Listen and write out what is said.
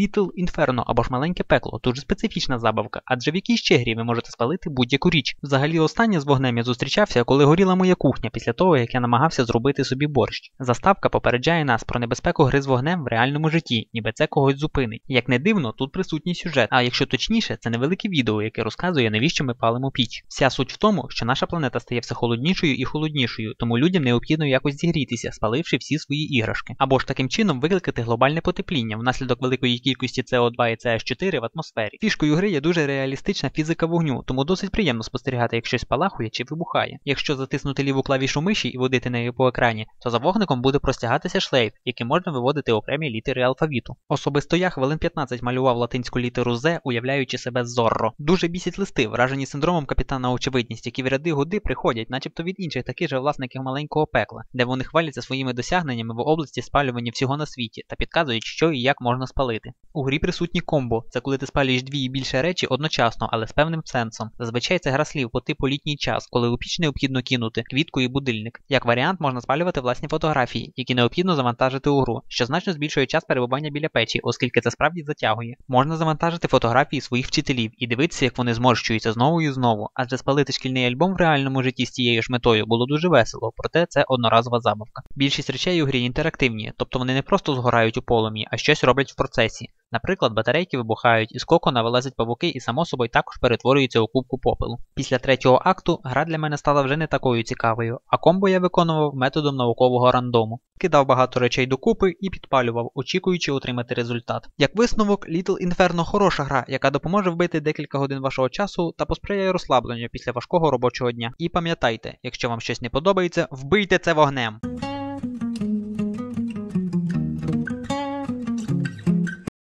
Little Inferno або ж маленьке пекло, дуже специфічна забавка, адже в якій ще грі ви можете спалити будь-яку річ. Взагалі, останнє з вогнем я зустрічався, коли горіла моя кухня після того, як я намагався зробити собі борщ. Заставка попереджає нас про небезпеку гри з вогнем в реальному житті, ніби це когось зупинить. Як не дивно, тут присутній сюжет, а якщо точніше, це невелике відео, яке розказує, навіщо ми палимо піч. Вся суть в тому, що наша планета стає все холоднішою і холоднішою, тому людям необхідно якось зігрітися, спаливши всі свої іграшки. Або ж таким чином викликати глобальне потепління внаслідок великої кількості CO2 і CH4 в атмосфері. Фішкою гри є дуже реалістична фізика вогню, тому досить приємно спостерігати, як щось палахує чи вибухає. Якщо затиснути ліву клавішу миші і водити нею по екрані, то за вогником буде простягатися шлейф, яким можна виводити окремі літери алфавіту. Особисто я хвилин 15 малював латинську літеру Z, уявляючи себе зорро. Дуже бісять листи, вражені синдромом капітана очевидність, які в ряди годи приходять, начебто від інших таких же власників маленького пекла, де вони хваляться своїми досягненнями в області спалювання всього на світі та підказують, що і як можна спалити. У грі присутні комбо, це коли ти спалюєш дві і більше речі одночасно, але з певним сенсом. Зазвичай це гра слів по типу літній час, коли у піч необхідно кинути квітку і будильник. Як варіант, можна спалювати власні фотографії, які необхідно завантажити у гру, що значно збільшує час перебування біля печі, оскільки це справді затягує. Можна завантажити фотографії своїх вчителів і дивитися, як вони зморщуються знову і знову, адже спалити шкільний альбом в реальному житті з цією ж метою було дуже весело, проте це одноразова забавка. Більшість речей у грі інтерактивні, тобто вони не просто згорають у полум'ї, а щось роблять в процесі. Наприклад, батарейки вибухають, із кокона вилазять павуки і само собою також перетворюються у кубку попелу. Після третього акту гра для мене стала вже не такою цікавою, а комбо я виконував методом наукового рандому. Кидав багато речей докупи і підпалював, очікуючи отримати результат. Як висновок, Little Inferno хороша гра, яка допоможе вбити декілька годин вашого часу та посприяє розслабленню після важкого робочого дня. І пам'ятайте, якщо вам щось не подобається, вбийте це вогнем.